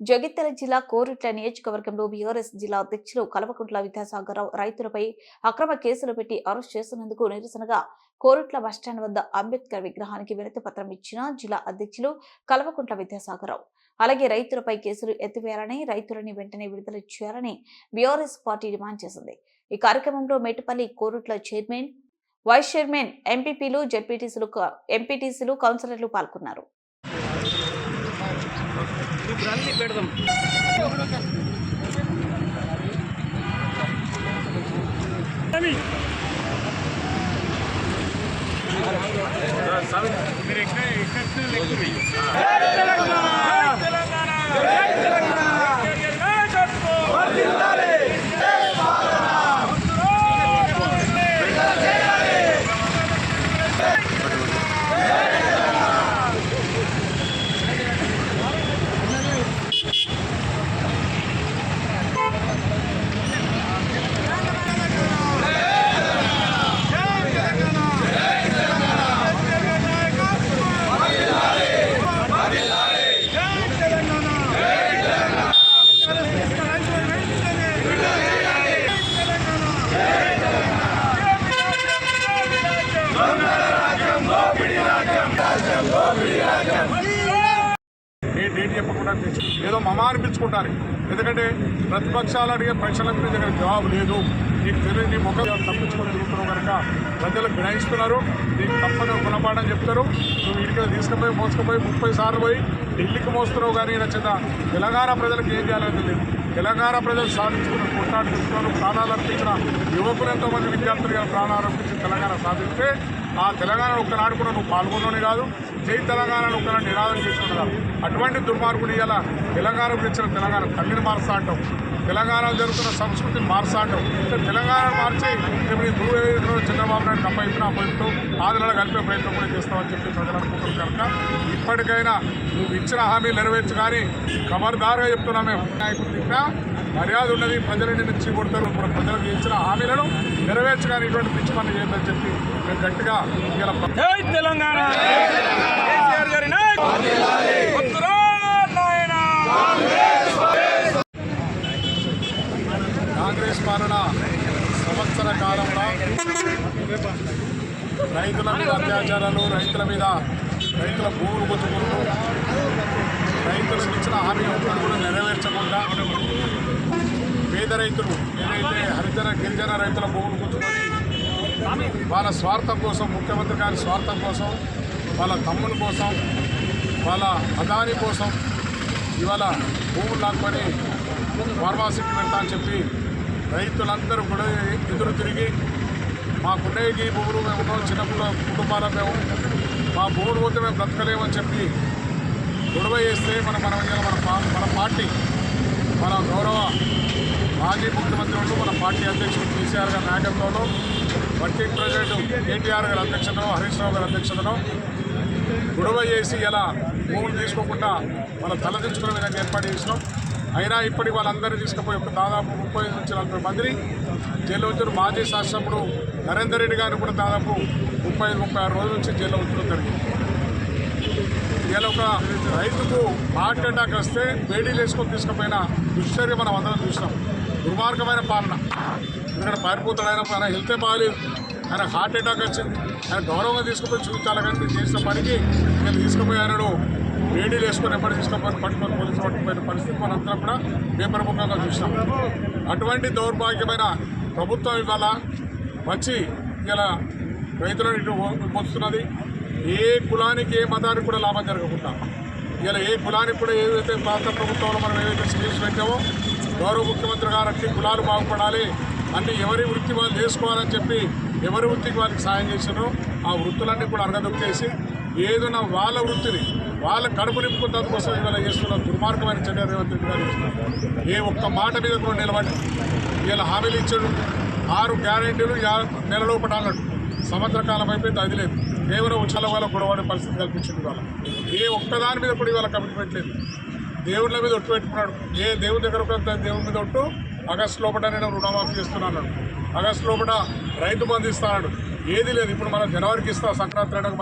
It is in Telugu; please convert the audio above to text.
జగిత్యాల జిల్లా కోరుట్ల నియోజకవర్గంలో బీఆర్ఎస్ జిల్లా అధ్యక్షులు కల్వకుంట్ల విద్యాసాగరరావు రైతులపై అక్రమ కేసులు పెట్టి అరెస్ట్ చేస్తున్నందుకు నిరసనగా కోరుట్ల బస్టాండ్ వద్ద అంబేద్కర్ విగ్రహానికి వినతి పత్రం ఇచ్చిన జిల్లా అధ్యక్షులు కల్వకుంట్ల విద్యాసాగరరావు. అలాగే రైతులపై కేసులు ఎత్తివేయాలని రైతులని వెంటనే విడుదల చేయాలని బీఆర్ఎస్ పార్టీ డిమాండ్ చేసింది. ఈ కార్యక్రమంలో Metpally Korutla chairman vice chairman ఎంపీపీలు జెడ్పీటీసీలు ఎంపీటీసీలు కౌన్సిలర్లు పాల్గొన్నారు. పెడదాం మీరు ఎక్కడ ఎక్కడ లెక్క డేట్ చెప్పకుండా ఏదో మమ అనిపించుకుంటారు. ఎందుకంటే ప్రతిపక్షాలు అడిగే ప్రశ్నల మీద దగ్గర జవాబు లేదు. నీకు తెలియని ముఖం తప్పించుకొని తిరుగుతున్నావు కనుక ప్రజలు గ్రహిస్తున్నారు. నీకు తప్పని గుణపాఠం చెప్తారు. నువ్వు ఇంటికి తీసుకుపోయి మోసుకుపోయి ముప్పై సార్లు పోయి ఢిల్లీకి మోస్తున్నావు కానీ నచ్చిన తెలంగాణ ప్రజలకు ఏం చేయాలని తెలియదు తెలంగాణ ప్రజలు సాధించుకున్న కొట్టాడు తీసుకున్నారు ప్రాణాలు అర్పించిన యువకులు ఎంతోమంది విద్యార్థులు ప్రాణాలు అర్పించి తెలంగాణ సాధిస్తే ఆ తెలంగాణ ఒక్కనాడు కూడా నువ్వు పాల్గొనని కాదు జై తెలంగాణను ఒక్కనాడు నినాదం చేస్తున్నా అటువంటి దుర్మార్గుడు ఇవాళ తెలంగాణ గురించిన తెలంగాణ తల్లిని మార్చా అంటాం తెలంగాణలో జరుగుతున్న సంస్కృతిని మార్చా అంటాం తెలంగాణ మార్చి ఇప్పుడు ఈ దుర్వేదిలో చంద్రబాబు నాయుడు తప్పైపున అప్పటితో ఆదిలో కలిపే ప్రయత్నం కూడా చేస్తామని చెప్పి ప్రజలు అనుకుంటున్నారు కనుక ఇప్పటికైనా నువ్వు ఇచ్చిన హామీ నెరవేర్చు కానీ ఖబర్దారుగా చెప్తున్నా మేము. నాయకుడు తిప్పినా మర్యాద ఉన్నది ప్రజలని నుంచి కొడతారు. ఇప్పుడు ప్రజలకు ఇచ్చిన హామీలను నెరవేర్చు కానీ ఇటువంటి పిచ్చి పని చేయొద్దని చెప్పి మేము గట్టిగా తెలంగాణ. కాంగ్రెస్ పాలన సంవత్సర కాలంలో రైతుల మీద అత్యాచారాలు రైతుల మీద రైతుల భూములు గుంజుకుంటూ రైతులకు ఇచ్చిన హామీ కూడా నెరవేర్చకుండా పేద రైతులు ఏదైతే హరిజన గిరిజన రైతుల భూములు గుంజుకొని వాళ్ళ స్వార్థం కోసం ముఖ్యమంత్రి గారి స్వార్థం కోసం వాళ్ళ తమ్ముల కోసం వాళ్ళ అదాని కోసం ఇవాళ భూములు లాక్కొని ఫార్మాసిటీ పెడతా అని చెప్పి రైతులందరూ కూడా ఎదురు తిరిగి మాకున్నే ఈ భూములు మేము ఉన్నాం చిన్నపిల్ల కుటుంబాల మేము మా భూములు పోతే మేము బ్రతకలేమని చెప్పి గొడవ చేస్తే మన మన మన పా- మన పార్టీ మన గౌరవ మాజీ ముఖ్యమంత్రులు మన పార్టీ అధ్యక్షుడు కేసీఆర్ గారి నాయకత్వంలో వర్కింగ్ ప్రెసిడెంట్ కేటీఆర్ గారి అధ్యక్షతను హరీష్ రావు గారి అధ్యక్షతను గొడవ చేసి ఇలా భూములు తీసుకోకుండా మన తలదించుకునే విధంగా ఏర్పాటు చేసినాం. అయినా ఇప్పటికి వాళ్ళందరినీ తీసుకుపోయి ఒక దాదాపు ముప్పై నుంచి నలభై మందిని జైల్లో ఉంచారు. మాజీ శాసనసభ్యుడు నరేందర్ రెడ్డి గారిని కూడా దాదాపు ముప్పై ముప్పై ఆరు రోజుల నుంచి జైల్లో ఉంచడం జరిగింది. ఒక రైతుకు హార్ట్ అటాక్ వస్తే వేడీలు వేసుకొని తీసుకుపోయిన దుశ్చర్య మనం అందరం చూసినాం. దుర్మార్గమైన పాలన. ఎందుకంటే పారిపోతాడు ఆయన ఆయన హెల్తే బాగాలేదు. ఆయన హార్ట్ అటాక్ వచ్చింది. ఆయన గౌరవంగా తీసుకుపోయి చూపించాలి కానీ చేసిన పనికి నేను తీసుకుపోయి వేడీలు వేసుకొని ఎప్పటి తీసుకుపోయి పట్టుకొని పోలీసు పట్టుకుపోయిన పరిస్థితి మనందరం కూడా పేపర్ ముఖంగా చూసినాం. అటువంటి దౌర్భాగ్యమైన ప్రభుత్వం ఇవాళ వచ్చి ఇలా రైతులను ఇటు పొందుతున్నది ఏ కులానికి ఏ మతానికి కూడా లాభం జరగకుండా. ఇలా ఏ కులానికి కూడా ఏదైతే ప్రాంత ప్రభుత్వంలో మనం ఏదైతే స్కీమ్స్ పెట్టామో గౌరవ ముఖ్యమంత్రి గారు అన్ని కులాలు బాగుపడాలి అన్ని ఎవరి వృత్తి వాళ్ళు చేసుకోవాలని చెప్పి ఎవరి వృత్తికి వాళ్ళకి సాయం చేశారో ఆ వృత్తులన్నీ కూడా అరగదొక్కేసి ఏదైనా వాళ్ళ వృత్తిని వాళ్ళ కడుపు నింపుకున్న కోసం ఇవాళ చేస్తున్న దుర్మార్గమైన చర్య రేవంత్ రెడ్డి గారు చేస్తున్నారు. ఏ ఒక్క మాట మీద కూడా నిలబడి ఇలా హామీలు ఇచ్చాడు. ఆరు గ్యారెంటీలు యా- నెల సంవత్సర కాలం అయిపోయింది అది లేదు. కేవలం ఉచ్చల వాళ్ళ గొడవడే పరిస్థితి కల్పించింది వాళ్ళ ఏ ఒక్కదాని మీద కూడా ఇవాళ కమిట్మెంట్ లేదు. దేవుళ్ళ మీద ఒట్టు పెట్టుకున్నాడు. ఏ దేవుడి దగ్గర ఒక దేవుడి మీద ఒట్టు ఆగస్టు లోపల నేను రుణమాఫీ చేస్తున్నాను. ఆగస్టు లోపల రైతు బంధు ఇస్తాడు. ఏది లేదు. ఇప్పుడు మనం జనవరికి ఇస్తాం సంక్రాంతి